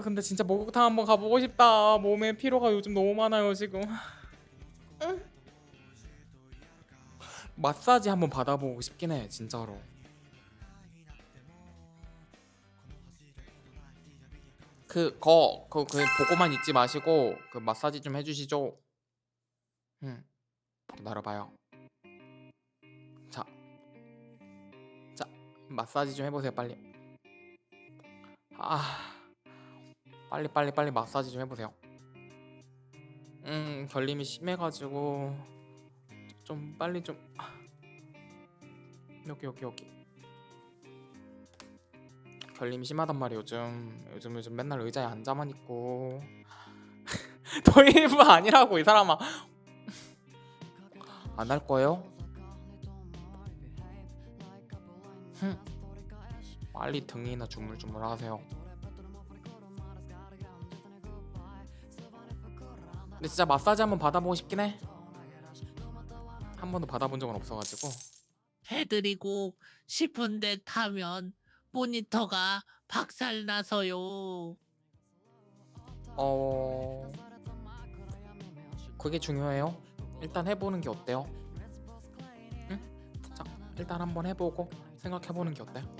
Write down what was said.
으, 근데 진짜 목욕탕 한번 가보고 싶다. 몸에 피로가 요즘 너무 많아요 지금. 응? 마사지 한번 받아보고 싶긴 해 진짜로. 그거 그, 그 보고만 있지 마시고 그 마사지 좀 해주시죠. 응. 기다려봐요. 자, 자 마사지 좀 해보세요 빨리. 아, 빨리 빨리 빨리 마사지 좀 해보세요. 음, 결림이 심해가지고 좀 빨리 좀 아. 여기 여기 여기. 결림이 심하단 말이야 요즘 요즘 요즘 맨날 의자에 앉아만 있고 도입부 아니라고 이 사람아 안 할 거예요? 흠. 빨리 등이나 주물주물 하세요 근데 진짜 마사지 한번 받아보고 싶긴 해 한 번도 받아본 적은 없어가지고 해드리고 싶은데 타면 모니터가 박살나서요. 어 그게 중요해요. 일단 해보는 게 어때요? 응? 자 일단 한번 해보고 생각해보는 게 어때요?